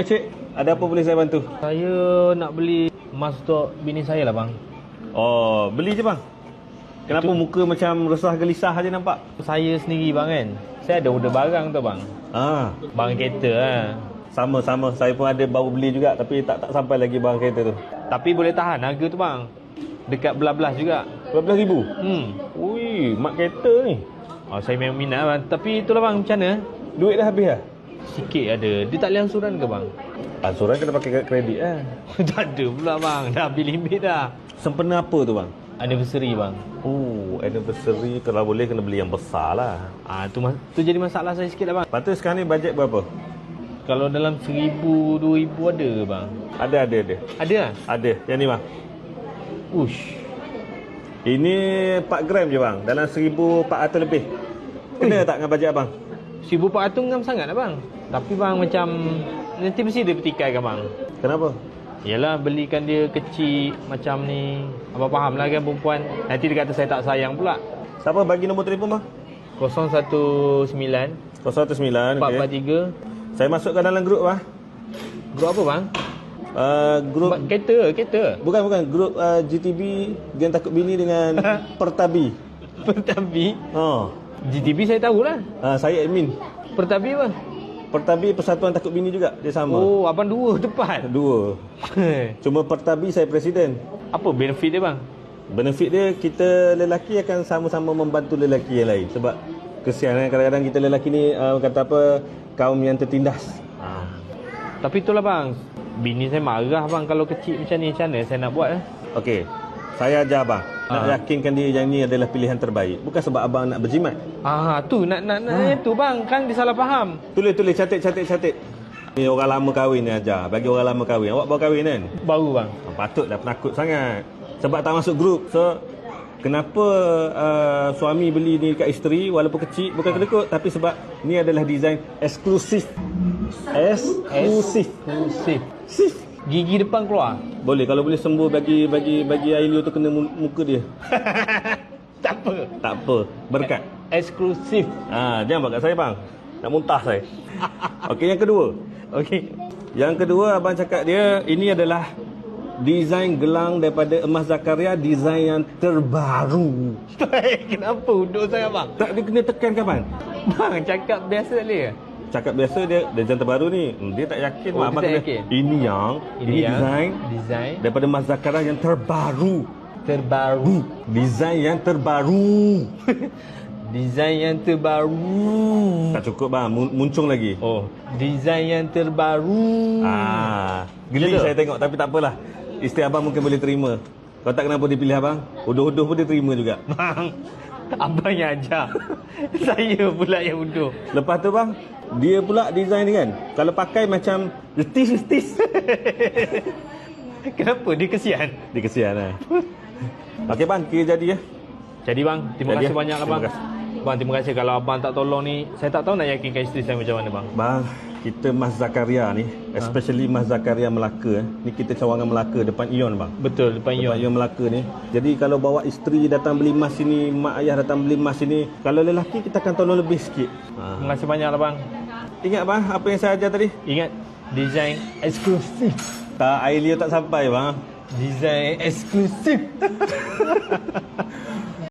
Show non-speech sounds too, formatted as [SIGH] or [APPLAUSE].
Cik, ada apa boleh saya bantu? Saya nak beli emas untuk bini saya lah bang. Oh, beli je bang. Kenapa Itu- muka macam resah gelisah aja nampak? Saya sendiri bang kan. Saya ada order barang tu bang. Ah, Barang kereta lah. sama-sama. Saya pun ada baru beli juga tapi tak tak sampai lagi barang kereta tu. Tapi boleh tahan harga tu bang. Dekat belas-belas juga. Berapa ribu? Hmm. Ui, mak kereta ni. Oh, saya memang minat bang. Tapi itulah bang macam mana? Duit dah habis dah. Sikit ada. Dia tak boleh ansuran ke bang? Ansuran kena pakai kad kredit eh. [LAUGHS] tak ada pula bang. Dah habis limit dah. Sempena apa tu bang? Anniversary bang. Oh, anniversary kalau boleh kena beli yang besar lah. Ah tu tu jadi masalah saya sikit lah bang. Patut sekarang ni bajet berapa? Kalau dalam seribu, dua ribu ada ke bang? Ada, ada, ada. Ada lah? Ada. Yang ni bang. Ush. Ini 4 gram je bang. Dalam 1400 lebih. Kena tak dengan bajet abang? 1400 ngam sangat lah bang. Tapi bang macam nanti mesti dia bertikai kan bang. Kenapa? Yalah belikan dia kecil macam ni. Abang faham lah kan perempuan. Nanti dia kata saya tak sayang pula. Siapa bagi nombor telefon bang? 019 019 okay. 443 Saya masukkan dalam grup bang. Grup apa bang? Uh, grup Ba- Kereta, kereta. bukan bukan grup uh, GTB Gen Takut Bini dengan [LAUGHS] Pertabi. Pertabi. Oh. GTB saya tahulah. Uh, saya admin. Pertabi apa? Pertabi Persatuan Takut Bini juga. Dia sama. Oh, abang dua [LAUGHS] tepat. Dua. [LAUGHS] Cuma Pertabi saya presiden. apa benefit dia bang? Benefit dia kita lelaki akan sama-sama membantu lelaki yang lain sebab kesian kan kadang-kadang kita lelaki ni uh, kata apa kaum yang tertindas. Ah. Tapi itulah bang. Bini saya marah bang kalau kecil macam ni. Macam mana saya nak buat eh? Okey. Saya ajar abang nak Ah. yakinkan dia yang ni adalah pilihan terbaik. Bukan sebab abang nak berjimat. Ah, tu nak nak nak ha. tu bang. Kan dia salah faham. Tulis tulis catat catat catat. Ni orang lama kahwin ni ajar. Bagi orang lama kahwin. Awak baru kahwin kan? Baru bang. Ah, Patutlah penakut sangat. Sebab tak masuk grup. So kenapa uh, suami beli ni dekat isteri walaupun kecil bukan kedekut tapi sebab ni adalah design eksklusif. Eksklusif. Eksklusif. Sif. Gigi depan keluar. Boleh kalau boleh sembuh bagi bagi bagi Ailio tu kena mu- muka dia. [LAUGHS] tak apa. Tak apa. Berkat. Eksklusif. Ah, jangan buat kat saya bang. Nak muntah saya. [LAUGHS] Okey yang kedua. Okey. Yang kedua abang cakap dia ini adalah design gelang daripada Emas Zakaria design yang terbaru. [LAUGHS] Kenapa duduk sangat bang? Tak dia kena tekan kapan? Bang cakap biasa tak boleh? Cakap biasa dia design terbaru ni. hmm, Dia tak yakin. Oh, abang tak yakin. Ini yang ini, yang design design daripada Emas Zakaria yang terbaru. terbaru. Design yang terbaru. [LAUGHS] design yang terbaru. tak cukup bang, mun- muncung lagi. Oh, design yang terbaru. Ah, geli Betul. saya tengok tapi tak apalah. Isteri abang mungkin boleh terima. Kalau tak kenapa dia pilih abang, uduh-uduh pun dia terima juga. [LAUGHS] [LAUGHS] [LAUGHS] Bang, abang yang ajar. [LAUGHS] Saya pula yang undur. Lepas tu bang, dia pula design ni kan. Kalau pakai macam retis-retis. [LAUGHS] Kenapa dia kesian? dia kesian lah. Okey bang, kira jadi ya. Jadi bang, terima Jadi, kasih ya. banyak lah Terima bang. kasih. Bang, terima kasih kalau abang tak tolong ni. Saya tak tahu nak yakinkan isteri saya macam mana bang. Bang, kita Mas Zakaria ni, especially Mas Zakaria Melaka. eh. Ni kita cawangan Melaka depan Ion bang. Betul, depan Depan Ion. Ion Melaka ni. Jadi kalau bawa isteri datang beli emas sini, mak ayah datang beli emas sini. Kalau lelaki kita akan tolong lebih sikit. Ha. Terima kasih banyak lah bang. Ingat bang apa yang saya ajar tadi? Ingat, design eksklusif. Tak, air liur tak sampai bang. Design eksklusif. [LAUGHS]